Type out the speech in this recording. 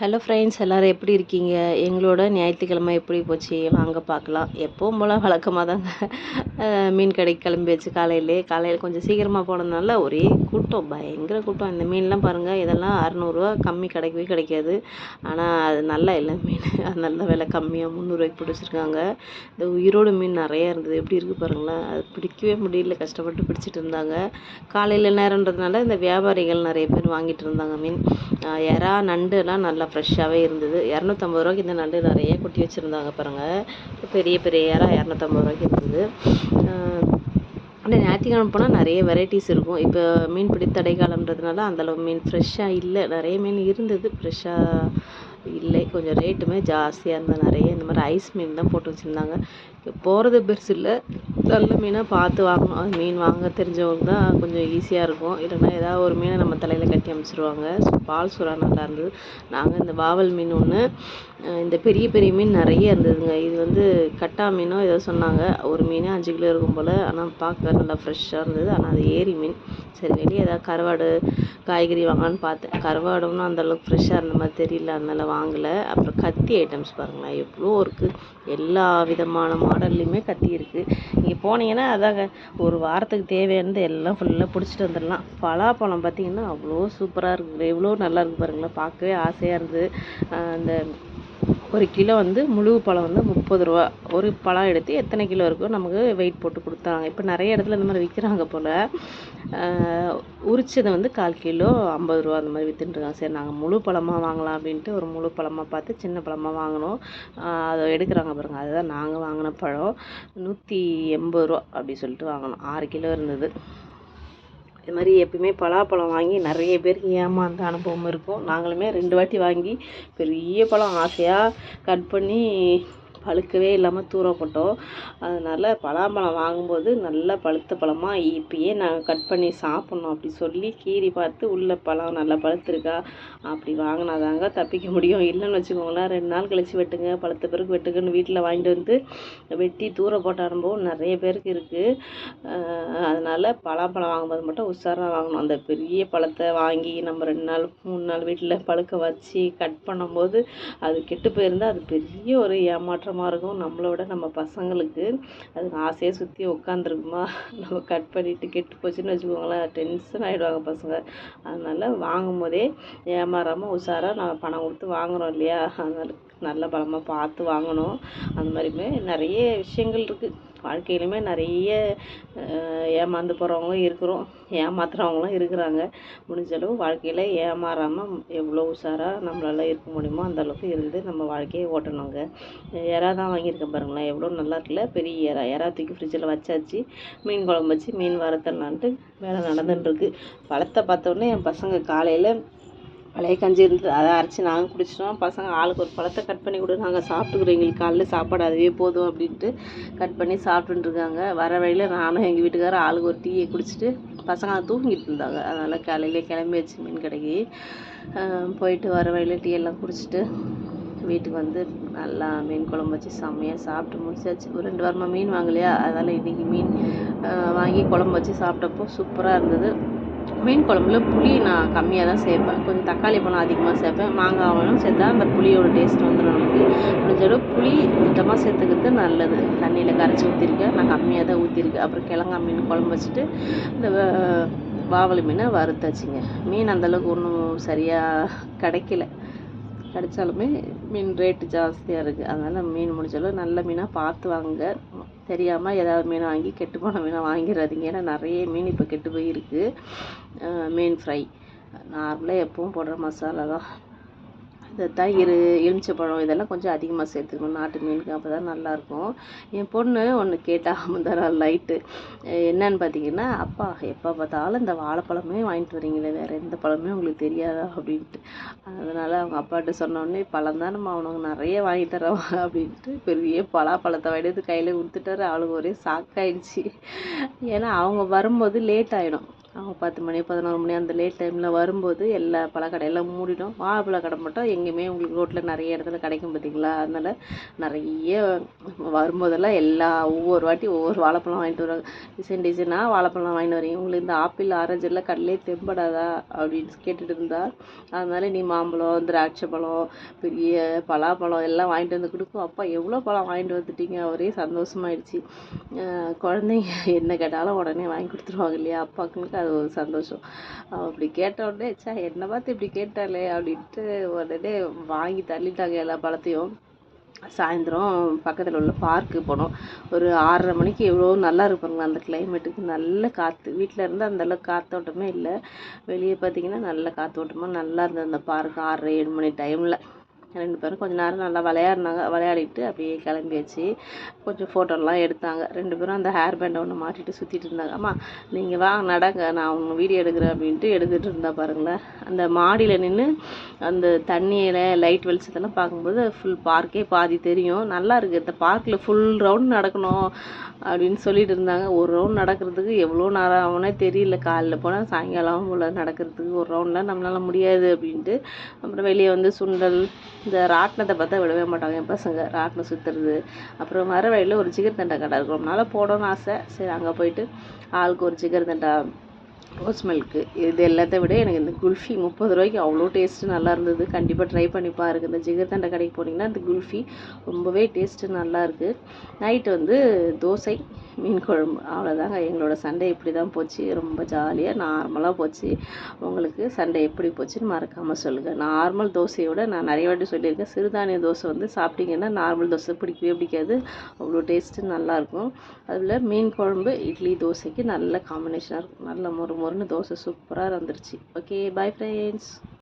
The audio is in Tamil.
ஹலோ ஃப்ரெண்ட்ஸ் எல்லோரும் எப்படி இருக்கீங்க? எங்களோட ஞாயிற்றுக்கிழமை எப்படி போச்சு? வாங்க பார்க்கலாம். எப்போவும் போல் வழக்கமாக தாங்க மீன் கடைக்கு கிளம்பியாச்சு காலையிலே காலையில் கொஞ்சம் சீக்கிரமாக போனதுனால ஒரே கூட்டம் பயங்கர கூட்டம். இந்த மீன்லாம் பாருங்கள் இதெல்லாம் அறநூறுவா கம்மி கிடைக்கவே கிடைக்காது. ஆனால் அது நல்லா இல்லை மீன். அது நல்ல விலை கம்மியாக முந்நூறுவாய்க்கு போட்டு வச்சுருக்காங்க. இந்த உயிரோடு மீன் நிறையா இருந்தது. எப்படி இருக்குது பாருங்களேன். அது பிடிக்கவே முடியல. கஷ்டப்பட்டு பிடிச்சிட்டு இருந்தாங்க. காலையில் நேரன்றதுனால இந்த வியாபாரிகள் நிறைய பேர் வாங்கிட்டு இருந்தாங்க மீன். எறா நண்டுலாம் நல்லா ஃப்ரெஷ்ஷாகவே இருந்தது. இரநூத்தம்பது ரூபாய்க்கு இந்த நண்டு நிறைய கொட்டி வச்சுருந்தாங்க பாருங்கள் பெரிய பெரிய எறா இரநூத்தம்பது ரூபாய்க்கு இருந்தது. ஆனால் ஞாயிற்றுக்கிழமை போனால் நிறைய வெரைட்டிஸ் இருக்கும். இப்போ மீன் பிடி தடைக்காலன்றதுனால அந்தளவு மீன் ஃப்ரெஷ்ஷாக இல்லை. நிறைய மீன் இருந்தது. ஃப்ரெஷ்ஷாக இல்லை. கொஞ்சம் ரேட்டுமே ஜாஸ்தியாக இருந்தது. நிறைய இந்த மாதிரி ஐஸ் மீன் தான் போட்டு வச்சுருந்தாங்க. போகிறது பெருசு இல்லை. நல்ல மீனாக பார்த்து வாங்கணும். அது மீன் வாங்க தெரிஞ்சவங்க தான் கொஞ்சம் ஈஸியாக இருக்கும். இல்லைன்னா ஏதாவது ஒரு மீனை நம்ம தலையில் கட்டி அமைச்சிருவாங்க. ஸோ பால் சுறா நல்லா இருந்தது. நாங்கள் இந்த வாவல் மீன் ஒன்று இந்த பெரிய பெரிய மீன் நிறைய இருந்ததுங்க. இது வந்து கட்டா மீனோ ஏதோ சொன்னாங்க. ஒரு மீன் அஞ்சு கிலோ இருக்கும் போல். ஆனால் பார்க்க நல்லா ஃப்ரெஷ்ஷாக இருந்தது. ஆனால் அது ஏரி மீன். சரி வெளியே ஏதாவது கருவாடு காய்கறி வாங்கலான்னு பார்த்தேன். கருவாடும் அந்தளவுக்கு ஃப்ரெஷ்ஷாக இருந்த மாதிரி தெரியல. அதனால் வாங்கலை. அப்புறம் கத்தி ஐட்டம்ஸ் பாருங்களேன். எவ்வளோ இருக்குது எல்லா விதமான மாடல்லையுமே கத்தி இருக்குது இங்கே போனீங்கன்னா அதாங்க ஒரு வாரத்துக்கு தேவையானது எல்லாம் ஃபுல்லாக பிடிச்சிட்டு வந்துடலாம். பலாப்பழம் பார்த்தீங்கன்னா அவ்வளோ சூப்பராக இருக்குது எவ்வளோ நல்லா இருக்குது பாருங்களேன். பார்க்கவே ஆசையாக இருந்தது. அந்த ஒரு கிலோ வந்து முழு பழம் வந்து முப்பது ரூபா. ஒரு பழம் எடுத்து எத்தனை கிலோ இருக்கோ நமக்கு வெயிட் போட்டு கொடுத்தாங்க. இப்போ நிறைய இடத்துல இந்த மாதிரி விற்கிறாங்க போல். உரிச்சதை வந்து கால் கிலோ ஐம்பது ரூபா அந்த மாதிரி விற்றுட்டுருக்காங்க சரி நாங்கள் முழு பழமாக வாங்கலாம் அப்படின்ட்டு ஒரு முழு பழமாக பார்த்து சின்ன பழமாக வாங்கினோம். அதை எடுக்கிறாங்க பாருங்கள் அதுதான் நாங்கள் வாங்கின பழம். நூற்றி எண்பது ரூபா அப்படி சொல்லிட்டு வாங்கினோம். ஆறு கிலோ இருந்தது. இது மாதிரி எப்பயுமே பலாப்பழம் வாங்கி நிறைய பேருக்கு ஏமாந்த அனுபவம் இருக்கும். நாங்களுமே ரெண்டு வாட்டி வாங்கி பெரிய பழம் ஆசையாக கட் பண்ணி பழுக்கவே இல்லாமல் தூர போட்டோம் அதனால் பலாப்பழம் வாங்கும்போது நல்ல பழுத்த பழமாக இப்பயே நாங்கள் கட் பண்ணி சாப்பிட்ணும் அப்படி சொல்லி கீறி பார்த்து உள்ள பழம் நல்லா பழுத்திருக்கா. அப்படி வாங்கினாதாங்க தப்பிக்க முடியும். இல்லைன்னு வச்சுக்கோங்களேன் ரெண்டு நாள் கழிச்சு வெட்டுங்க பழுத்த பிறகு வெட்டுங்கன்னு வீட்டில் வாங்கிட்டு வந்து வெட்டி தூர போட்ட அனுபவம் நிறைய பேருக்கு இருக்குது அதனால் பலாப்பழம் வாங்கும்போது மட்டும் உஷாராக வாங்கணும். அந்த பெரிய பழத்தை வாங்கி நம்ம ரெண்டு நாள் மூணு நாள் வீட்டில் பழுக்க வச்சு கட் பண்ணும்போது அது கெட்டு போயிருந்தால் அது பெரிய ஒரு ஏமாற்றம். சந்தோஷமாக இருக்கும் நம்மளோட நம்ம பசங்களுக்கு அது ஆசையாக சுற்றி உட்காந்துருக்குமா நம்ம கட் பண்ணிவிட்டு கெட்டு போச்சுன்னு வச்சுக்கோங்களேன். டென்ஷன் ஆகிடுவாங்க பசங்க. அதனால் வாங்கும் போதே ஏமாறாமல் உஷாராக நம்ம பணம் கொடுத்து வாங்குறோம் இல்லையா? அதனால் நல்ல பலமாக பார்த்து வாங்கணும். அந்த மாதிரிமே நிறைய விஷயங்கள் இருக்குது வாழ்க்கையிலுமே நிறைய ஏமாந்து போகிறவங்க இருக்கிறோம். ஏமாத்துறவங்களும் இருக்கிறாங்க. முடிஞ்ச அளவு வாழ்க்கையில் ஏமாறாமல் எவ்வளோ உஷாராக நம்மளால் இருக்க முடியுமோ அந்தளவுக்கு இருந்து நம்ம வாழ்க்கையை ஓட்டணுங்க. எறா தான் வாங்கியிருக்கேன் பாருங்களேன். எவ்வளோ நல்லா இருக்குல்ல? பெரிய எறா எறா தூக்கி ஃப்ரிட்ஜில் வச்சாச்சு. மீன் குழம்பு வச்சு மீன் வறுத்தலான்ட்டு வேலை நடந்துட்டுருக்கு. பழத்தை பார்த்தோன்னே என் பசங்க காலையில் பழைய கஞ்சி இருந்தது அதை அரைச்சி நாங்கள் குடிச்சிட்டோம். பசங்க ஆளுக்கு ஒரு பழத்தை கட் பண்ணி கொடு நாங்கள் சாப்பிட்டுக்குறோம். எங்களுக்கு காலைல சாப்பாடு அதுவே போதும் அப்படின்ட்டு கட் பண்ணி சாப்பிட்டுருக்காங்க இருக்காங்க. வர வழியில் நானும் எங்கள் வீட்டுக்காரர் ஆளுக்கு ஒரு டீயை குடிச்சிட்டு பசங்க தூங்கிட்டு இருந்தாங்க. அதனால் காலையில் கிளம்பி வச்சு மீன் கடைக்கு போயிட்டு வர வழியில் டீ எல்லாம் குடிச்சிட்டு வீட்டுக்கு வந்து நல்லா மீன் குழம்பு வச்சு செம்மையாக சாப்பிட்டு முடிச்சாச்சு. ஒரு ரெண்டு வாரமாக மீன் வாங்கலையா? அதனால் இன்றைக்கி மீன் வாங்கி குழம்பு வச்சு சாப்பிட்டப்போ சூப்பராக இருந்தது. மீன் குழம்புல புளி நான் கம்மியாக தான் சேர்ப்பேன். கொஞ்சம் தக்காளி பழம் அதிகமாக சேர்ப்பேன். மாங்காய் பழம் சேர்த்தா அந்த புளியோட டேஸ்ட் வந்துடும் நமக்கு. முடிஞ்ச அளவு புளி மிதமாக சேர்த்துக்கிறது நல்லது. தண்ணியில் கரைச்சி ஊற்றிருக்கேன் நான் கம்மியாக தான் ஊற்றிருக்கேன் அப்புறம் கிழங்கா மீன் குழம்பு வச்சுட்டு இந்த வ- வாவல் மீனை வறுத்தாச்சுங்க. மீன் அந்தளவுக்கு ஒன்றும் சரியாக கிடைக்கல. கிடைச்சாலுமே மீன் ரேட்டு ஜாஸ்தியாக இருக்குது அதனால் மீன் முடிஞ்ச அளவு நல்ல மீனாக பார்த்து வாங்குங்க. தெரியாமல் ஏதாவது மீன் வாங்கி கெட்டு போன மீனை வாங்கிடாதீங்க ஏன்னா நிறைய மீன் இப்போ கெட்டு போயிருக்கு. மீன் ஃப்ரை. நார்மலாக எப்பவும் போடுற மசாலா தான். இந்த தயிர் எலுமிச்சைப்பழம் இதெல்லாம் கொஞ்சம் அதிகமாக சேர்த்துக்கணும். நாட்டு மீனுக்கு அப்போ தான் நல்லாயிருக்கும். என் பொண்ணு ஒன்று கேட்டால் முந்தா லைட்டு. என்னன்னு பார்த்தீங்கன்னா அப்பா எப்போ பார்த்தாலும் இந்த வாழைப்பழமே வாங்கிட்டு வரீங்களே வேறு எந்த பழமே உங்களுக்கு தெரியாதா? அப்படின்ட்டு. அதனால் அவங்க அப்பாட்ட சொன்னோடனே பழம் தான் நம்ம அவனுக்கு நிறைய வாங்கி தரோம் அப்படின்ட்டு பெரிய பலாப்பழத்தை வாங்கிட்டு கையில் கொடுத்துட்டாரு. அவளுக்கு ஒரே சாக்காயிடுச்சு ஏன்னா அவங்க வரும்போது லேட் ஆகிடும் பத்து மணி பதினோரு மணி அந்த லேட் டைமில் வரும்போது எல்லா பழக்கடையெல்லாம் மூடிடும் வாழைப்பழ கடை மட்டும் எங்கேயுமே உங்களுக்கு ரோட்டில் நிறைய இடத்துல கிடைக்கும் பார்த்தீங்களா? அதனால் நிறைய வரும்போதெல்லாம் எல்லா ஒவ்வொரு வாட்டி ஒவ்வொரு வாழைப்பழம் வாங்கிட்டு வருவாங்க. டிசைன் டிசைனாக வாழைப்பழம் வாங்கிட்டு வரீங்க உங்களுக்கு இந்த ஆப்பிள் ஆரஞ்சு எல்லாம் கடலே தெம்படாதா? அப்படின்னு கேட்டுட்டு இருந்தா அதனால நீ மாம்பழம் திராட்சை பழம் பெரிய பலாப்பழம் எல்லாம் வாங்கிட்டு வந்து கொடுக்கும் அப்பா எவ்வளோ பழம் வாங்கிட்டு வந்துட்டீங்க? ஒரே சந்தோஷமாயிடுச்சு. குழந்தைங்க என்ன கேட்டாலும் உடனே வாங்கி கொடுத்துருவாங்க இல்லையா? அப்பாக்களுக்கு அது ஒரு சந்தோஷம் அப்படி கேட்ட உடனே ச்சே என்னை பார்த்து இப்படி கேட்டாளே? அப்படின்ட்டு உடனே வாங்கி தள்ளிட்டாங்க எல்லா பழத்தையும். சாயந்தரம் பக்கத்தில் உள்ள பார்க்கு போனோம். ஒரு ஆறரை மணிக்கு எவ்வளோ நல்லா இருப்பாங்களா அந்த கிளைமேட்டுக்கு நல்ல காற்று வீட்டில் இருந்து அந்தளவுக்கு காற்றோட்டமே இல்லை. வெளியே பார்த்தீங்கன்னா நல்ல காற்றோட்டமாக நல்லா இருந்தது அந்த பார்க் ஆறரை ஏழு மணி டைமில் ரெண்டு பேரும் கொஞ்சம் நேரம் நல்லா விளையாடினாங்க. விளையாடிட்டு அப்படியே கிளம்பியாச்சு. கொஞ்சம் ஃபோட்டோலாம் எடுத்தாங்க. ரெண்டு பேரும் அந்த ஹேர் பேண்டை ஒன்று மாட்டிட்டு சுற்றிட்டு இருந்தாங்க. அம்மா நீங்கள் வாங்க நடங்க. நான் அவங்க வீடியோ எடுக்கிறேன் அப்படின்ட்டு எடுத்துகிட்டு இருந்தா பாருங்களேன். அந்த மாடியில் நின்று அந்த தண்ணியில் லைட் வெளிச்சத்தெல்லாம் பார்க்கும்போது ஃபுல் பார்க்கே பாதி தெரியும். நல்லா இருக்குது இந்த பார்க்கில் ஃபுல் ரவுண்ட் நடக்கணும் அப்படின்னு சொல்லிட்டு இருந்தாங்க. ஒரு ரவுண்ட் நடக்கிறதுக்கு எவ்வளோ நேரம் ஆகும்னே தெரியல. காலைல போனால் சாயங்காலம் போல் நடக்கிறதுக்கு ஒரு ரவுண்டில் நம்மளால் முடியாது அப்படின்ட்டு. அப்புறம் வெளியே வந்து சுண்டல் இந்த ராட்டினத்தை பார்த்தா விடவே மாட்டாங்க. என் பசங்க ராட்டினம் சுற்றுறது அப்புறம் வர வழியில் ஒரு ஜிகர் தண்டை கடை இருக்கும் அதனால போடணும்னு ஆசை. சரி அங்கே போயிட்டு ஆளுக்கு ஒரு ஜிகர் தண்டா ரோஸ் மில்க்கு இது எல்லாத்த விட எனக்கு இந்த குல்ஃபி முப்பது ரூபாய்க்கு அவ்வளோ டேஸ்ட்டு நல்லா இருந்தது. கண்டிப்பாக ட்ரை பண்ணி பாருங்க. இந்த ஜிகர் தண்டை கடைக்கு போனீங்கன்னா இந்த குல்ஃபி ரொம்பவே டேஸ்ட்டு நல்லா இருக்குது நைட்டு வந்து தோசை மீன் குழம்பு அவ்வளோதாங்க எங்களோட சண்டே இப்படி தான் போச்சு. ரொம்ப ஜாலியாக நார்மலாக போச்சு. உங்களுக்கு சண்டே எப்படி போச்சுன்னு மறக்காமல் சொல்லுங்கள் நார்மல் தோசையோட நான் நிறைய வாட்டி சொல்லியிருக்கேன். சிறுதானிய தோசை வந்து சாப்பிட்டீங்கன்னா நார்மல் தோசை பிடிக்கவே பிடிக்காது. அவ்வளோ டேஸ்ட்டு நல்லாயிருக்கும் அதில் மீன் குழம்பு இட்லி தோசைக்கு நல்ல காம்பினேஷனாக இருக்கும். நல்ல மொறு மொறுன்னு தோசை சூப்பராக இருந்துருச்சு. Okay bye friends